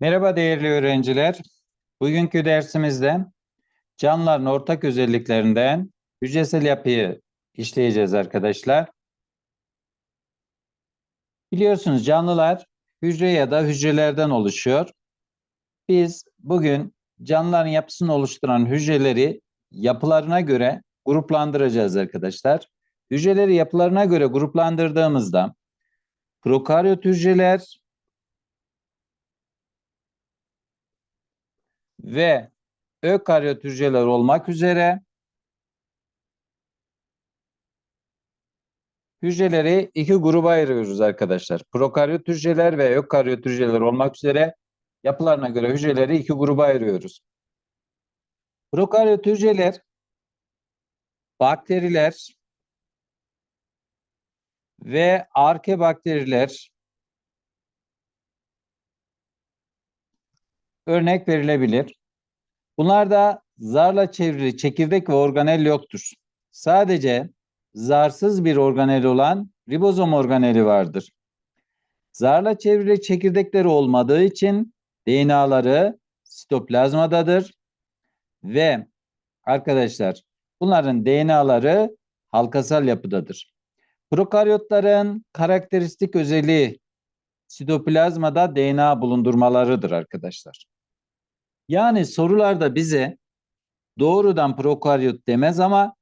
Merhaba değerli öğrenciler. Bugünkü dersimizde canlıların ortak özelliklerinden hücresel yapıyı işleyeceğiz arkadaşlar. Biliyorsunuz canlılar hücre ya da hücrelerden oluşuyor. Biz bugün canlıların yapısını oluşturan hücreleri yapılarına göre gruplandıracağız arkadaşlar. Hücreleri yapılarına göre gruplandırdığımızda prokaryot hücreler, ve ökaryot hücreler olmak üzere hücreleri iki gruba ayırıyoruz arkadaşlar. Prokaryot hücreler ve ökaryot hücreler olmak üzere yapılarına göre hücreleri iki gruba ayırıyoruz. Prokaryot hücreler bakteriler ve arkebakteriler örnek verilebilir. Bunlarda zarla çevrili çekirdek ve organel yoktur. Sadece zarsız bir organel olan ribozom organeli vardır. Zarla çevrili çekirdekleri olmadığı için DNA'ları sitoplazmadadır ve arkadaşlar bunların DNA'ları halkasal yapıdadır. Prokaryotların karakteristik özelliği sitoplazmada DNA bulundurmalarıdır arkadaşlar. Yani sorularda bize doğrudan prokaryot demez ama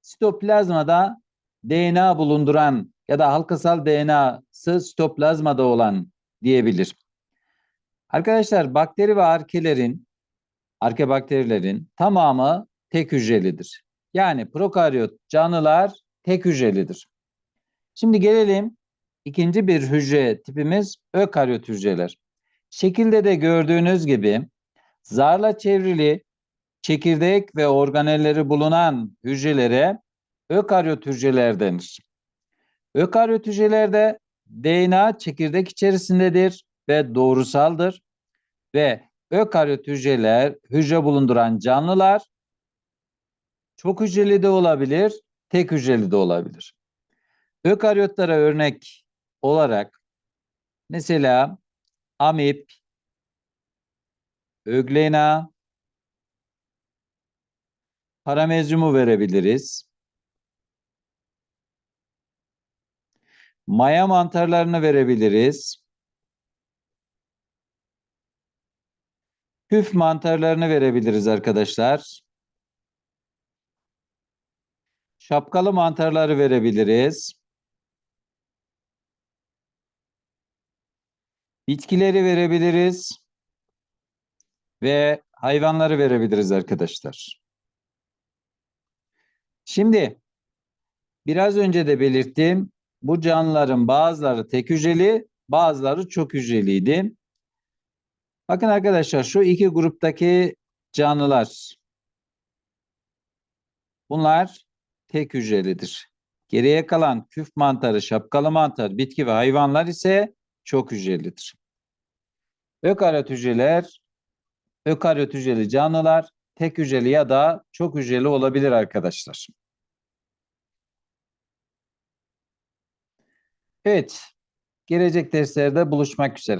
sitoplazmada DNA bulunduran ya da halkasal DNA'sı sitoplazmada olan diyebilir. Arkadaşlar bakteri ve arkelerin, arke bakterilerin tamamı tek hücrelidir. Yani prokaryot canlılar tek hücrelidir. Şimdi gelelim ikinci bir hücre tipimiz ökaryot hücreler. Şekilde de gördüğünüz gibi zarla çevrili çekirdek ve organelleri bulunan hücrelere ökaryot hücreler denir. Ökaryot hücrelerde DNA çekirdek içerisindedir ve doğrusaldır ve ökaryot hücreler hücre bulunduran canlılar çok hücreli de olabilir, tek hücreli de olabilir. Ökaryotlara örnek olarak mesela amip, öglena, paramezyumu verebiliriz. Maya mantarlarını verebiliriz. Küf mantarlarını verebiliriz arkadaşlar. Şapkalı mantarları verebiliriz. Bitkileri verebiliriz ve hayvanları verebiliriz arkadaşlar. Şimdi biraz önce de belirttim. Bu canlıların bazıları tek hücreli, bazıları çok hücreliydi. Bakın arkadaşlar şu iki gruptaki canlılar bunlar tek hücrelidir. Geriye kalan küf mantarı, şapkalı mantar, bitki ve hayvanlar ise çok hücrelidir. Ökaryot hücreler, ökaryot hücreli canlılar tek hücreli ya da çok hücreli olabilir arkadaşlar. Evet, gelecek derslerde buluşmak üzere.